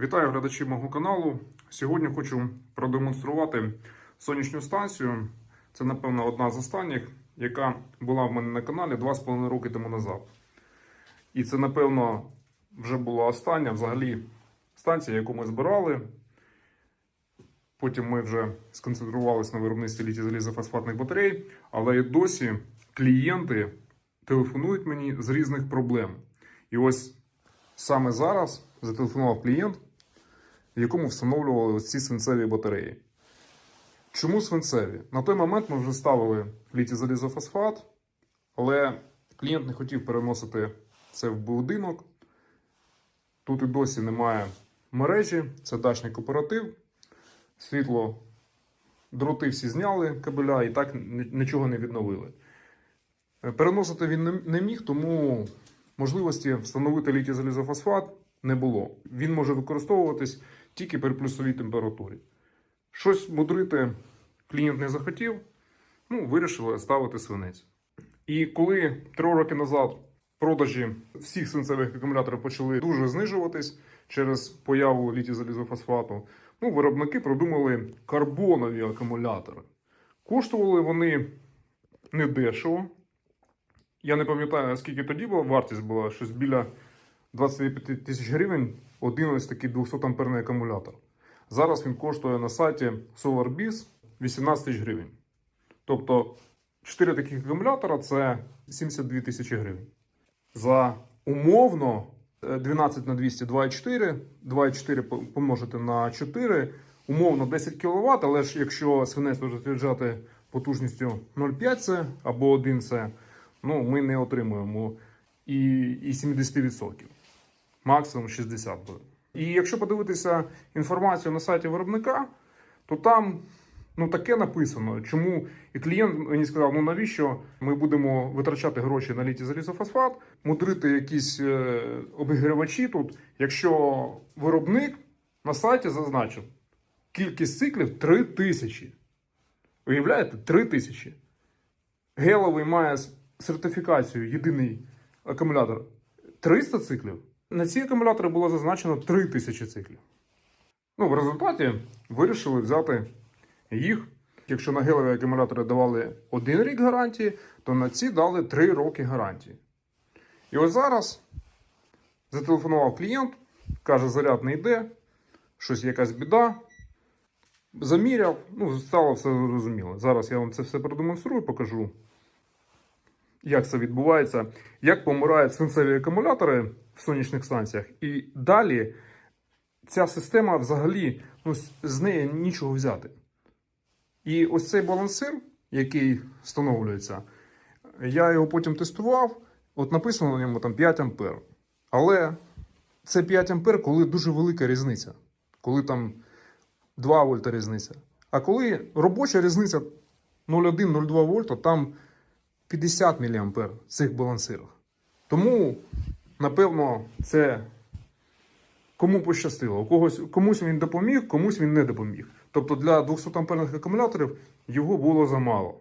Вітаю глядачів мого каналу. Сьогодні хочу продемонструвати сонячну станцію. Це, напевно, одна з останніх, яка була в мене на каналі 2,5 роки тому назад. І це, напевно, вже була остання взагалі станція, яку ми збирали. Потім ми вже сконцентрувалися на виробництві літій залізофосфатних батарей, але і досі клієнти телефонують мені з різних проблем. І ось саме зараз зателефонував клієнт, в якому встановлювали ці свинцеві батареї. Чому свинцеві? На той момент ми вже ставили літій залізофосфат, але клієнт не хотів переносити це в будинок. Тут і досі немає мережі, це дачний кооператив. Світло, дроти всі зняли кабеля і так нічого не відновили. Е, Переносити він не міг, тому можливості встановити літій залізофосфат не було. Він може використовуватись тільки при плюсовій температурі. Щось мудрити клієнт не захотів, ну, вирішили ставити свинець. І коли три роки назад продажі всіх свинцевих акумуляторів почали дуже знижуватись через появу літій залізофосфату, ну, виробники придумали карбонові акумулятори. Коштували вони недешево. Я не пам'ятаю, скільки тоді була вартість була, щось біля 25 тисяч гривень один ось такий 200 амперний акумулятор. Зараз він коштує на сайті SolarBiz 18 тисяч гривень. Тобто 4 таких акумулятора це 72 тисячі гривень. За умовно е, 12 на 200 2,4, 2,4 помножити на 4, умовно 10 кВт, але ж якщо свинець може заряджати потужністю 0,5 С або 1 С, ну, ми не отримуємо і, і 70%. Максимум 60 буде. І якщо подивитися інформацію на сайті виробника, то там ну, таке написано. Чому і клієнт мені сказав, ну навіщо ми будемо витрачати гроші на літій залізофосфат, мудрити якісь е, обігрівачі тут, якщо виробник на сайті зазначив кількість циклів 3 тисячі. Уявляєте, 3 тисячі. Геловий має сертифікацію єдиний акумулятор 300 циклів. На ці акумулятори було зазначено 3000 циклів. Ну, в результаті вирішили взяти їх. Якщо на гелові акумулятори давали один рік гарантії, то на ці дали 3 роки гарантії. І ось зараз зателефонував клієнт, каже, заряд не йде, щось якась біда. Заміряв, ну, стало все зрозуміло. Зараз я вам це все продемонструю, покажу, як це відбувається, як помирають свинцеві акумулятори в сонячних станціях. І далі ця система взагалі ну, з- неї нічого взяти. І ось цей балансир, який встановлюється, я його потім тестував. От написано на ньому там 5 ампер. Але це 5 ампер, коли дуже велика різниця. Коли там 2 вольта різниця. А коли робоча різниця 0,1-0,2 вольта, там 50 мА в цих балансирах. Тому, напевно, це кому пощастило. У когось, комусь він допоміг, комусь він не допоміг. Тобто для 200 амперних акумуляторів його було замало.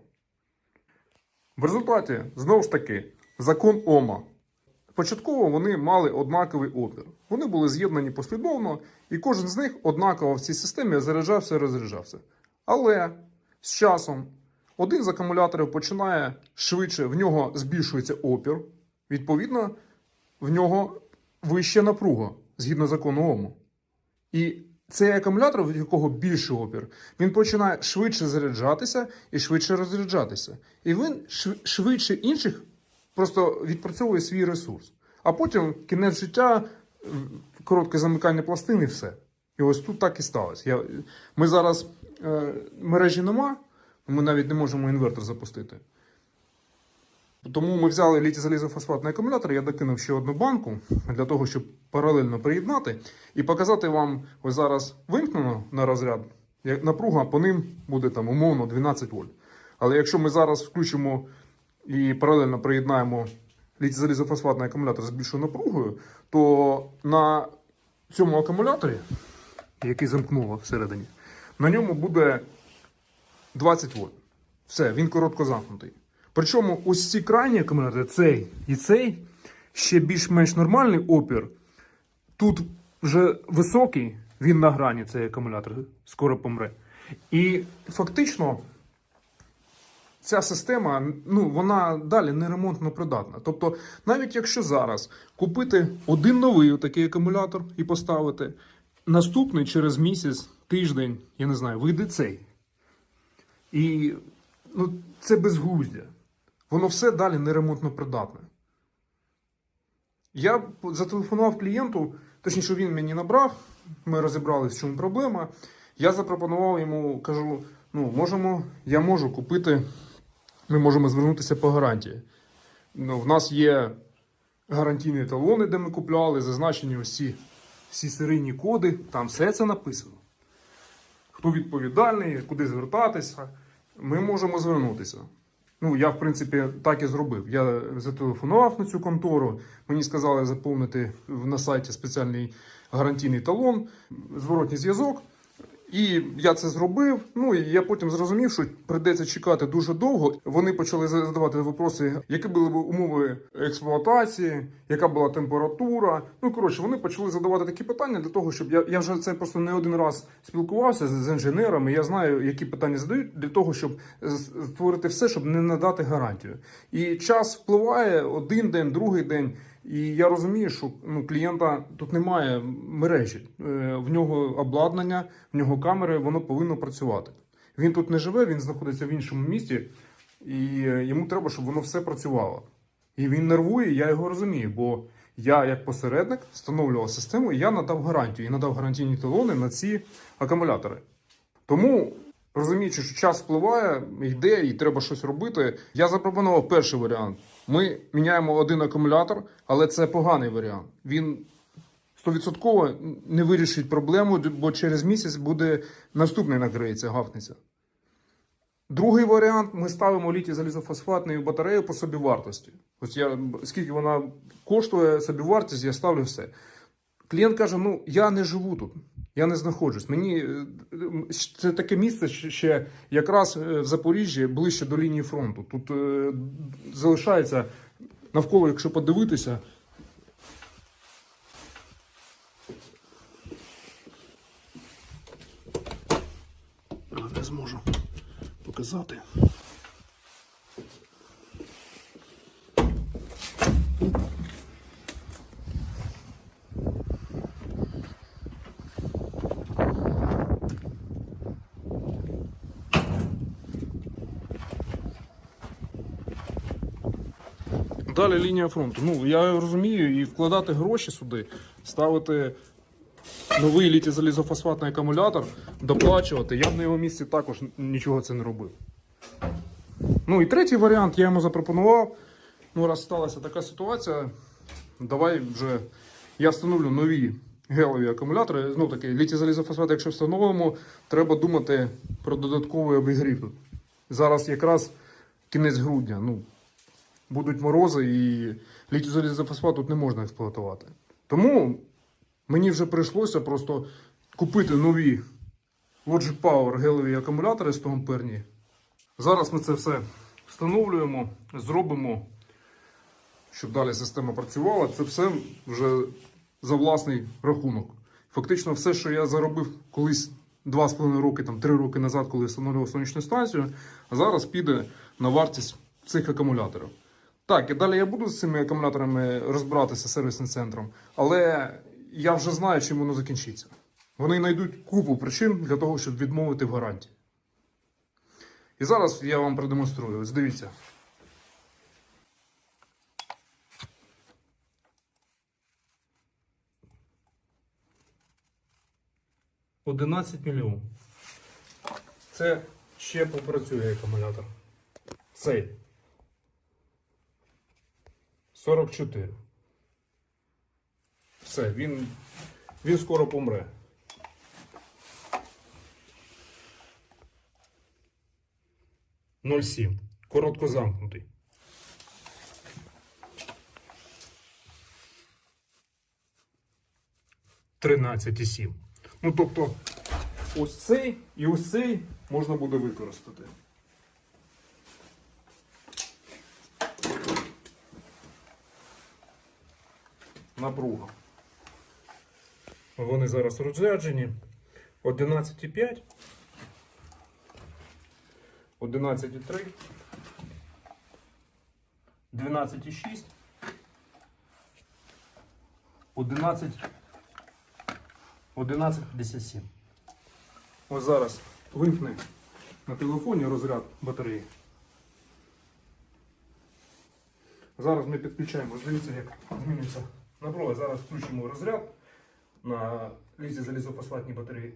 В результаті, знову ж таки, закон Ома. Початково вони мали однаковий опір. Вони були з'єднані послідовно, і кожен з них однаково в цій системі заряджався і розряджався. Але з часом один з акумуляторів починає швидше, в нього збільшується опір. Відповідно, в нього вища напруга згідно закону Ому. І цей акумулятор, в якого більший опір, він починає швидше заряджатися і швидше розряджатися. І він швидше інших просто відпрацьовує свій ресурс. А потім кінець життя, коротке замикання пластин і все. І ось тут так і сталося. Я, ми зараз е, мережі нема, ми навіть не можемо інвертор запустити. Тому ми взяли літій-залізофосфатний акумулятор, я докинув ще одну банку для того, щоб паралельно приєднати і показати вам ось зараз вимкнено на розряд. Напруга по ним буде там умовно 12 вольт. Але якщо ми зараз включимо і паралельно приєднаємо літій-залізофосфатний акумулятор з більшою напругою, то на цьому акумуляторі, який замкнуло всередині, на ньому буде 20 вольт. Все, він коротко замкнутий. Причому ось ці крайні акумулятори, цей і цей, ще більш-менш нормальний опір. Тут вже високий, він на грані, цей акумулятор, скоро помре. І фактично ця система, ну, вона далі не ремонтно придатна. Тобто, навіть якщо зараз купити один новий такий акумулятор і поставити, наступний через місяць, тиждень, я не знаю, вийде цей. І ну, це безглуздя. Воно все далі не ремонтно придатне. Я зателефонував клієнту, точніше, він мені набрав, ми розібралися, в чому проблема. Я запропонував йому, кажу: ну, можемо, я можу купити, ми можемо звернутися по гарантії. Ну, в нас є гарантійні талони, де ми купляли, зазначені усі всі серійні коди, там все це написано. Хто відповідальний, куди звертатися, ми можемо звернутися. Ну, я, в принципі, так і зробив. Я зателефонував на цю контору. Мені сказали заповнити на сайті спеціальний гарантійний талон, зворотній зв'язок. І я це зробив. Ну і я потім зрозумів, що прийдеться чекати дуже довго. Вони почали задавати випроси, які були б умови експлуатації, яка була температура. Ну коротше, вони почали задавати такі питання для того, щоб я, я вже це просто не один раз спілкувався з, з інженерами. Я знаю, які питання задають для того, щоб створити все, щоб не надати гарантію. І час впливає один день, другий день. І я розумію, що ну, клієнта тут немає мережі. Е, В нього обладнання, в нього камери, воно повинно працювати. Він тут не живе, він знаходиться в іншому місті, і е, йому треба, щоб воно все працювало. І він нервує, я його розумію, бо я, як посередник, встановлював систему, і я надав гарантію і надав гарантійні талони на ці акумулятори. Тому, розуміючи, що час впливає, йде і треба щось робити, я запропонував перший варіант. Ми міняємо один акумулятор, але це поганий варіант. Він 100% не вирішить проблему, бо через місяць буде наступний накриється гавниця. Другий варіант ми ставимо літій залізофосфатну батарею по собівартості. Ось я скільки вона коштує собівартість, я ставлю все. Клієнт каже: ну я не живу тут, я не знаходжусь. Мені е, це таке місце ще- якраз е, в Запоріжжі ближче до лінії фронту. Тут е, залишається навколо, якщо подивитися. Не зможу показати. Далі лінія фронту. Ну, я розумію, і вкладати гроші сюди, ставити новий літій-залізофосфатний акумулятор, доплачувати. Я б на його місці також нічого це не робив. Ну і третій варіант я йому запропонував. Ну, раз сталася така ситуація, давай вже я встановлю нові гелеві акумулятори. Знов таки, літій-залізофосфат, якщо встановимо, треба думати про додатковий обігрів. Зараз якраз кінець грудня. Ну, будуть морози і літій-залізофосфат тут не можна експлуатувати. Тому мені вже прийшлося просто купити нові Logic Power гелеві акумулятори 100 амперні. Зараз ми це все встановлюємо, зробимо, щоб далі система працювала. Це все вже за власний рахунок. Фактично, все, що я заробив колись 2,5 роки, там, 3 роки назад, коли встановлював сонячну станцію, зараз піде на вартість цих акумуляторів. Так, і далі я буду з цими акумуляторами розбиратися сервісним центром, але я вже знаю, чим воно закінчиться. Вони знайдуть купу причин для того, щоб відмовити в гарантії. І зараз я вам продемонструю. Ось дивіться. Одинадцять мільйонів. Це ще попрацює акумулятор. Цей. 44. Все, він, він скоро помре. Ноль сім. Коротко замкнутий. Тринадцять і сім. Ну тобто, ось цей і ось цей можна буде використати. Напруга. Вони зараз розряджені. 11,5. 11,3. 12,6. 11. 11,57. Ось зараз вимкне на телефоні розряд батареї. Зараз ми підключаємо, дивіться, як зміниться напруга. Зараз включимо розряд на лізі залізофосфатній батареї.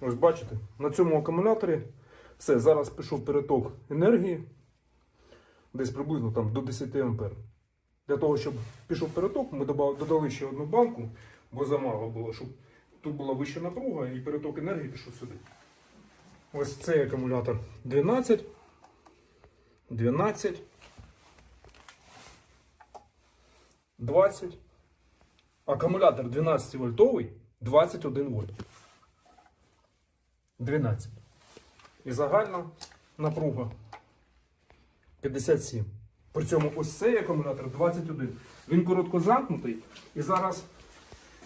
Ось бачите, на цьому акумуляторі все, зараз пішов переток енергії десь приблизно там до 10 ампер. Для того, щоб пішов переток, ми додали ще одну банку, бо замало було, щоб тут була вища напруга і переток енергії пішов сюди. Ось цей акумулятор 12, 12, 20. Акумулятор 12 вольтовий 21 вольт. 12. І загальна напруга 57. При цьому ось цей акумулятор 21. Він коротко замкнутий. І зараз,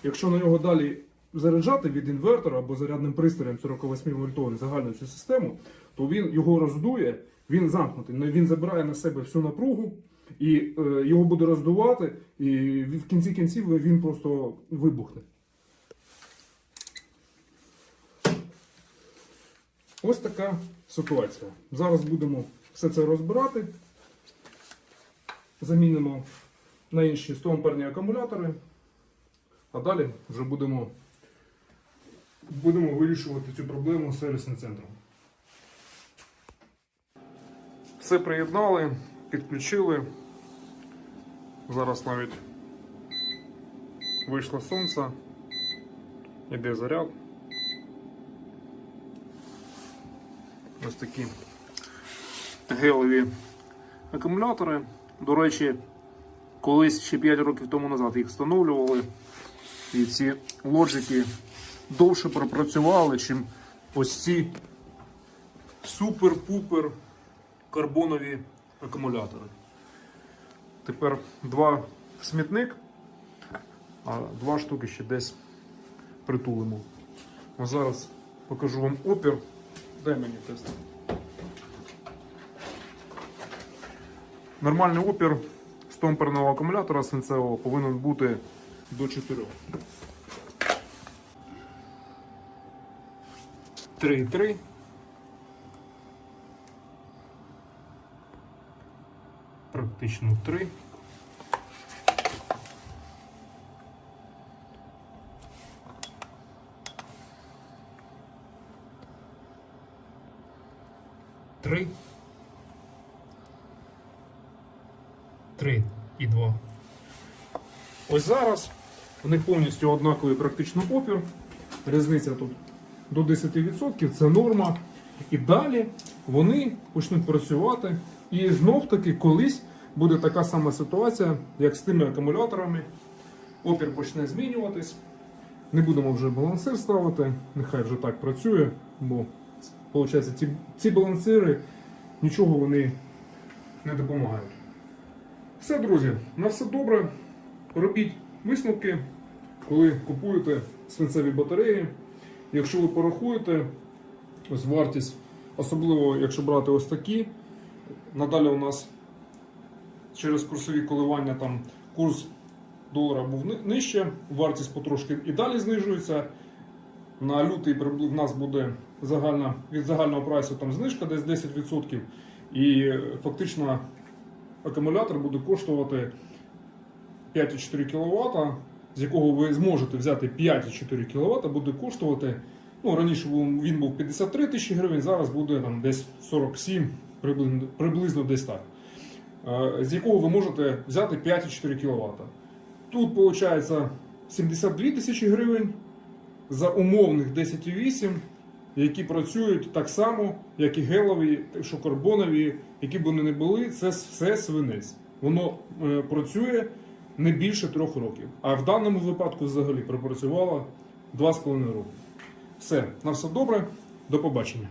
якщо на нього далі заряджати від інвертора або зарядним пристроєм 48 вольтовим загальну цю систему, то він його роздує, він замкнутий. Ну, Він забирає на себе всю напругу і е, його буде роздувати, і в кінці кінців він просто вибухне. Ось така ситуація. Зараз будемо все це розбирати. Замінимо на інші 100 амперні акумулятори. А далі вже будемо, будемо вирішувати цю проблему з сервісним центром. Все приєднали, підключили. Зараз навіть вийшло сонце. Іде заряд. Ось такі гелеві акумулятори. До речі, колись ще 5 років тому назад їх встановлювали. І ці лоджики довше пропрацювали, чим ось ці супер-пупер карбонові акумулятори. Тепер два смітник, а два штуки ще десь притулимо. Ось зараз покажу вам опір. Дай мені тест. Нормальний опір 100 амперного акумулятора свинцевого повинен бути до 4. 3,3. Практично 3. Три. Три і два. Ось зараз них повністю однаковий практично опір. Різниця тут до 10%, це норма. І далі вони почнуть працювати. І знов таки колись буде така сама ситуація, як з тими акумуляторами. Опір почне змінюватись. Не будемо вже балансир ставити, нехай вже так працює, бо виходить, ці, ці балансири нічого вони не допомагають. Все, друзі, на все добре. Робіть висновки, коли купуєте свинцеві батареї. Якщо ви порахуєте ось вартість, особливо якщо брати ось такі, надалі у нас через курсові коливання там курс долара був нижче, вартість потрошки і далі знижується. На лютий в нас буде загальна, від загального прайсу там знижка десь 10%. І е, фактично акумулятор буде коштувати 5,4 кВт, з якого ви зможете взяти 5,4 кВт, буде коштувати. Ну, раніше він був 53 тисячі гривень, зараз буде там десь 47, приблизно, приблизно десь так. З якого ви можете взяти 5,4 кВт. Тут виходить 72 тисячі гривень за умовних 10,8, які працюють так само, як і гелові, що карбонові, які б вони не були, це все свинець. Воно е, працює не більше трьох років. А в даному випадку взагалі пропрацювало 2,5 роки. Все, на все добре, до побачення.